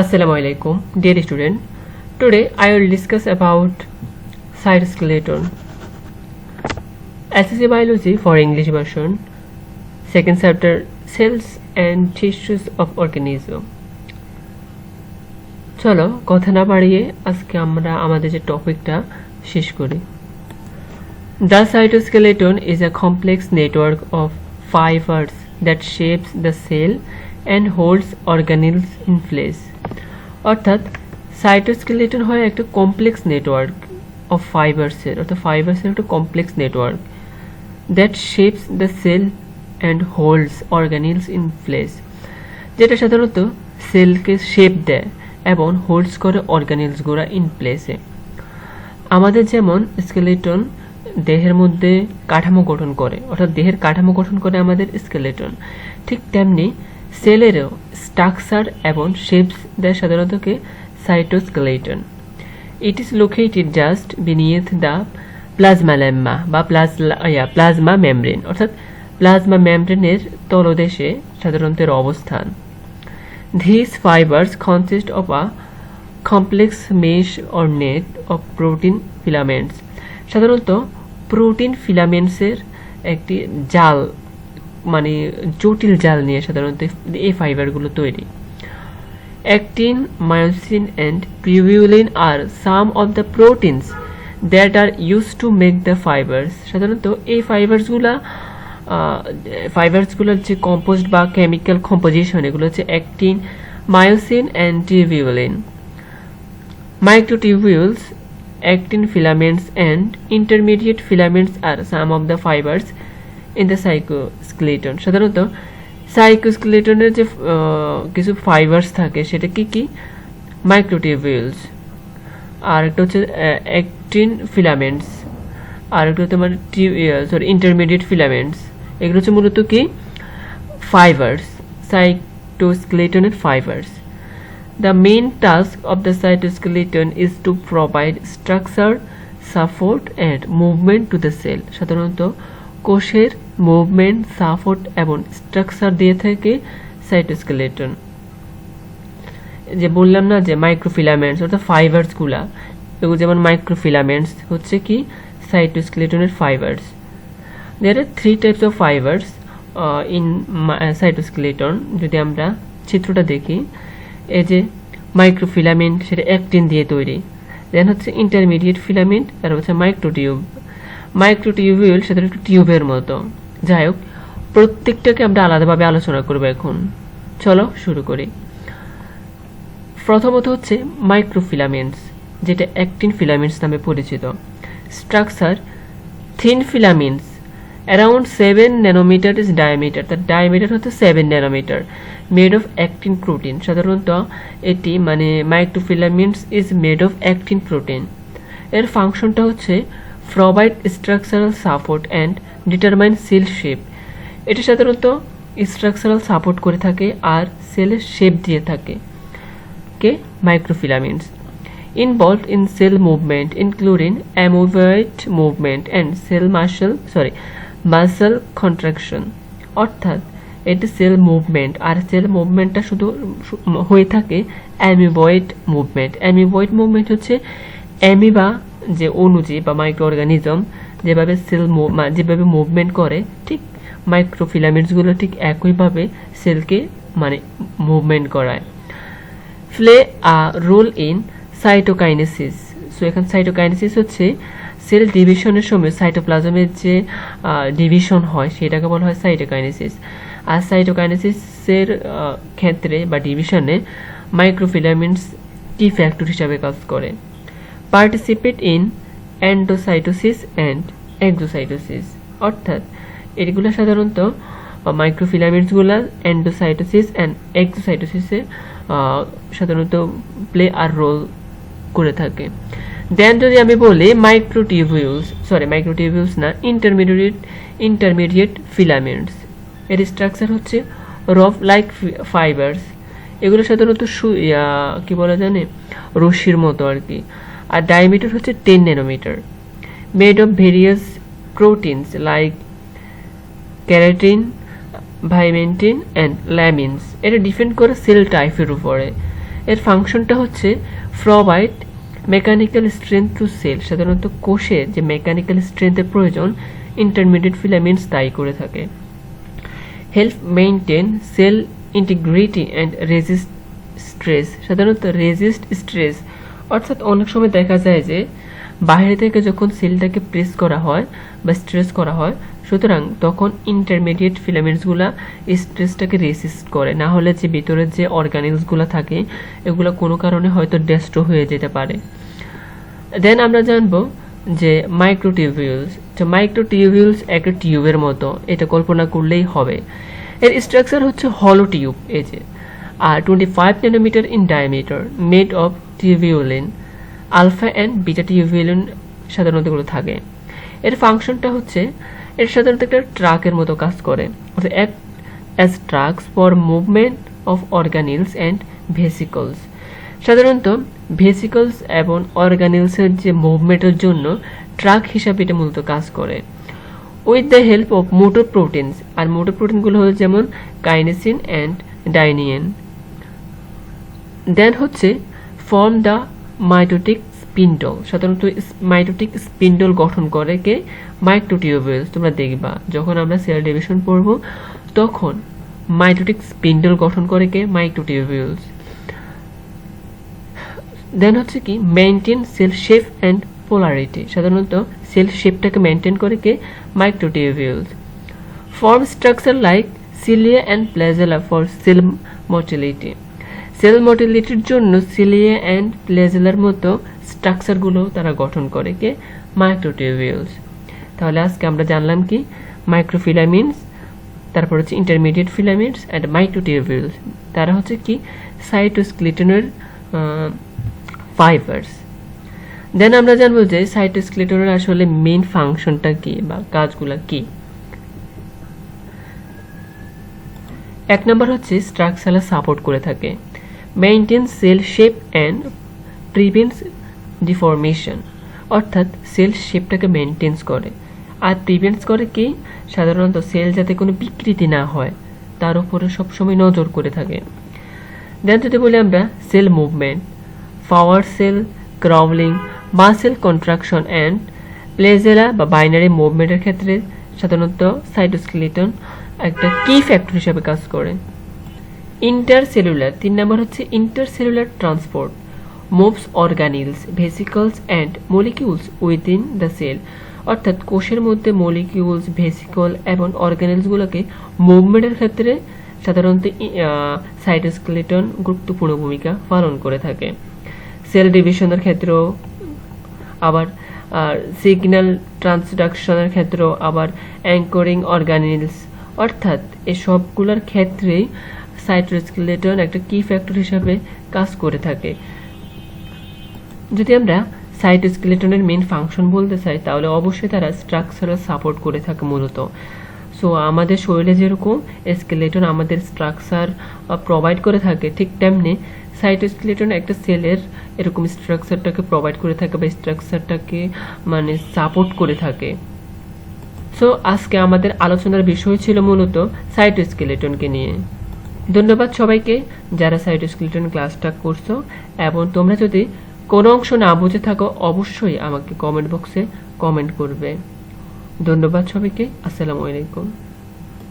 Assalamu alaikum, dear student. Today I will discuss about cytoskeleton. SSC Biology for English version, second chapter Cells and Tissues of Organism. চলো কথা না বাড়িয়ে আজকে আমরা আমাদের যে টপিকটা শেষ করি The cytoskeleton is a complex network of fibers that shapes the cell and holds organelles in place. অর্থাৎ সাইটোস্কেলেটন হয় একটা কমপ্লেক্স নেটওয়ার্ক অফ ফাইবার্সের অর্থাৎ ফাইবার্সের একটা complex network that shapes the cell and holds organelles in place যেটা সাধারণত সেলকে shape দেয় এবং হোল্ডস করে অর্গানিলসগুলো ইন প্লেসে আমাদের যেমন স্কেলেটন দেহের মধ্যে কাঠামো গঠন করে, অর্থাৎ দেহের কাঠামো গঠন করে আমাদের স্কেলেটন ঠিক তেমনি সেলেরও স্ট্রাকচার এবং শেপস দেয় সাধারণতকে cytoskeleton it is located just beneath the plasmalemma বা প্লাজমা প্লাজমা মেমব্রেন অর্থাৎ প্লাজমা মেমব্রেনের তলদেশে সাধারণত এর অবস্থান These fibers consist of a complex mesh or net of protein filaments. সাধারণত প্রোটিন ফিলামেন্টসের একটি জাল মানে জটিল জাল নিয়ে সাধারণত এই ফাইবারগুলো তৈরি। Actin, myosin and tubulin are some of the proteins that are use to make the fibres সাধারণত এই ফাইবার্সগুলা ফাইবার্সগুলোর যে কম্পোস্ট বা কেমিক্যাল কম্পোজিশন এগুলো হচ্ছে actin, myosin and tubulin. Microtubules, actin filaments and intermediate filaments are some of the fibers in the cytoskeleton সাধারণত সাইকোস্কেলেটনের যে কিছু ফাইবার্স থাকে সেটা কি? কি মাইক্রোটিউবিউলস আর একটা হচ্ছে অ্যাক্টিন ফিলামেন্টস আর একটা হচ্ছে তোমার সরি ইন্টারমিডিয়েট ফিলামেন্টস এগুলো হচ্ছে মূলত কি? Fibres সাইটোস্কেলেটনের fibres The main task of the cytoskeleton is to provide structure support and movement to the cell সাধারণত কোষের মুভমেন্ট সাপোর্ট এবং স্ট্রাকচার দিয়ে থাকে সাইটোস্কেলেটন যে বললাম না যে মাইক্রোফিলামেন্টস অর্থাৎ ফাইবার্সগুলা এগুলো যেমন মাইক্রোফিলামেন্টস হচ্ছে কি? সাইটোস্কেলেটনের fibres there are three types of fibres in cytoskeleton যদি আমরা চিত্রটা দেখি। এই যে মাইক্রোফিলামেন্ট সেটা অ্যাক্টিন দিয়ে তৈরি। দেন হচ্ছে ইন্টারমিডিয়েট ফিলামেন্ট আর হচ্ছে মাইক্রোটিউব মাইক্রোটিউবিউল সেটা একটু টিউবের মতো। যাই হোক, প্রত্যেকটাকে আমরা আলাদাভাবে আলোচনা করব এখন। চলো, শুরু করি। প্রথমত হচ্ছে মাইক্রোফিলামেন্টস যেটা অ্যাক্টিন ফিলামেন্টস নামে পরিচিত। Structure thin filaments around seven nanometer is diameter তার ডায়ামিটার হচ্ছে seven nanometer made of actin protein সাধারণত এটি মানে microfilaments is made of actin protein এর ফাংশনটা হচ্ছে provide structural support and determine cell shape. এটা সাধারণত স্ট্রাকচারাল সাপোর্ট করে থাকে আর সেলের শেপ দিয়ে থাকে। কে? Microfilaments. involved in cell movement including amoeboid movement and cell muscle sorry muscle contraction অর্থাৎ, এটি সেল মুভমেন্ট, আর সেল মুভমেন্টটা শুধু হয়ে থাকে অ্যামিবয়েড মুভমেন্ট। অ্যামিবয়েড মুভমেন্ট হচ্ছে অ্যামিবা যে অণুজীব বা মাইক্রো অর্গানিজম যেভাবে সেল যেভাবে মুভমেন্ট করে, ঠিক মাইক্রোফিলামেন্টসগুলো ঠিক একইভাবে সেলকে মানে মুভমেন্ট করায়। Play a role in cytokinesis so এখানে সাইটোকাইনেসিস হচ্ছে সেল ডিভিশনের সময় সাইটোপ্লাজমের যে ডিভিশন হয়, সেটাকে বলা হয় সাইটোকাইনেসিস আর সাইটোকাইনেসিসের ক্ষেত্রে বা ডিভিশনে মাইক্রোফিলামেন্টস কি ফ্যাক্টর হিসাবে কাজ করে। Participate in endocytosis and exocytosis অর্থাৎ এগুলো সাধারণত মাইক্রোফিলামেন্টসগুলো অ্যান্ডোসাইটোসিস অ্যান্ড এক্সোসাইটোসিসে সাধারণত প্লে আর রোল করে থাকে। দেন যদি আমি বলি মাইক্রোটিউবিউলস সরি মাইক্রোটিউবিউলস না ইন্টারমিডিয়েট ইন্টারমিডিয়েট ফিলামেন্টস এর স্ট্রাকচার হচ্ছে রফ লাইক ফাইবার্স এগুলো সাধারণত সু- কি বলা জানে? রশ্মির মতো আর কি। আর ডায়ামিটার হচ্ছে ten nanometer made of various proteins like keratin vimentin and lamins এটা ডিপেন্ড করে সেল টাইপের উপরে। এর ফাংশনটা হচ্ছে provide mechanical strength to cell সাধারণত কোষে যে মেকানিক্যাল স্ট্রেংথের প্রয়োজন ইন্টারমিডিয়েট ফিলামেন্টস তাই করে থাকে। Help maintain cell integrity and resist stress সাধারণত রেজিস্ট স্ট্রেস অর্থাৎ অনেক সময় দেখা যায় যে বাইরে থেকে যখন সেলটাকে প্রেস করা হয় বা স্ট্রেস করা হয়, সুতরাং তখন ইন্টারমিডিয়েট ফিলামেন্টসগুলো স্ট্রেসটাকে রেসিস্ট করে। না হলে যে ভিতরের যে অর্গানিক্সগুলো থাকে, এগুলো কোনো কারণে হয়তো ডেস্ট্রো হয়ে যেতে পারে। দেন আমরা জানব যে মাইক্রোটিউবিউলস তো মাইক্রোটিউবিউলস একটা টিউবের মতো, এটা কল্পনা করলেই হবে। এর স্ট্রাকচার হচ্ছে হলো টিউব এই যে। Are twenty five nanometer in diameter made of tubulin alpha and beta tubulin সাধারণত এগুলো থাকে। এর ফাংশনটা হচ্ছে, এর সাধারণত একটা ট্রাকের মতো কাজ করে। অর্থাৎ act as tracks for movement of organelles and vesicles সাধারণত ভেসিকলস এবং অর্গানিলসের যে মুভমেন্টের জন্য ট্রাক হিসাবে এটা মূলত কাজ করে। With the help of motor proteins R motor প্রোটিনগুলো হলো যেমন কাইনেসিন অ্যান্ড ডাইনিয়েন দেন হচ্ছে ফর্ম দ্য মাইটোটিক স্পিন্ডল সাধারণত মাইটোটিক স্পিন্ডল গঠন করে কে? মাইক্রোটিউবুলস তোমরা দেখবা। যখন আমরা সেল ডিভিশন পড়ব, তখন মাইটোটিক স্পিন্ডল গঠন করে কে? মাইক্রোটিউবুলস দেন হচ্ছে কি? Maintain cell shape and polarity সাধারণত সেল শেপটাকে মেনটেন করে কে? Microtubules form structure like cilia and flagella for cell motility cell মোটিলিটির জন্য সিলিয়া অ্যান্ড প্লেজেলার মতো স্ট্রাকচারগুলো তারা গঠন করে কে? মাইক্রোটিউবিউলস। তাহলে আজকে আমরা জানলাম কি? মাইক্রোফিলামিনস তারপর হচ্ছে ইন্টারমিডিয়েট ফিলামেন্টস অ্যান্ড মাইক্রোটিউবিউলস তারা হচ্ছে কি? সাইটোস্ক্লিটনের ফাইবার্স দেন আমরা জানব যে সাইটোস্ক্লিটনের আসলে মেইন ফাংশনটা কি বা কাজগুলো কি? এক নম্বর হচ্ছে স্ট্রাকচারাল সাপোর্ট করে থাকে। Maintain cell shape and prevents deformation অর্থাৎ সেল শেপটাকে মেনটেন্স করে। আর প্রিভেন্টস করে কি? সাধারণত সেল যাতে কোনো বিকৃতি না হয়, তার উপরে সবসময় নজর করে থাকে। দেন যদি বলি আমরা cell movement power cell crawling muscle contraction and flagella বা বাইনারি মুভমেন্টের ক্ষেত্রে সাধারণত সাইটোস্কেলিটন একটা কি ফ্যাক্টর হিসাবে কাজ করে। ইন্টারসেলুলার তিন নম্বর হচ্ছে intercellular transport moves organelles vesicles and molecules within the cell অর্থাৎ কোষের মধ্যে মলিকিউলস ভেসিকল এবং অর্গানিলসগুলোকে মুভমেন্টের ক্ষেত্রে সাধারণত সাইটোস্কেলেটন গুরুত্বপূর্ণ ভূমিকা পালন করে থাকে। সেল ডিভিশনের ক্ষেত্রেও আবার সিগন্যাল ট্রান্সডাকশনের ক্ষেত্রেও আবার অ্যাঙ্করিং অর্গানিলস অর্থাৎ এসবগুলোর সবগুলোর ক্ষেত্রেই সাইটোস্কেলেটন একটা কি ফ্যাক্টর হিসাবে কাজ করে থাকে। যদি আমরা সাইটোস্কেলেটনের মেন ফাংশন বলতে চাই, তাহলে অবশ্যই তারা স্ট্রাকচারাল সাপোর্ট করে থাকে মূলত। সো আমাদের শরীরে যেরকম স্কেলেটন আমাদের স্ট্রাকচার প্রোভাইড করে থাকে, ঠিক তেমনি সাইটোস্কেলেটন একটা সেলের এরকম স্ট্রাকচারটাকে প্রোভাইড করে থাকে বা স্ট্রাকচারটাকে মানে সাপোর্ট করে থাকে। সো আজকে আমাদের আলোচনার বিষয় ছিল মূলত সাইটোস্কেলেটনকে নিয়ে। ধন্যবাদ সবাইকে যারা সাইটোস্কেলেটন ক্লাসটা করছ, এবং তোমরা যদি কোনো অংশ না বুঝে থাকো, অবশ্যই আমাকে কমেন্ট বক্সে কমেন্ট করবে। ধন্যবাদ সবাইকে, আসসালামু আলাইকুম।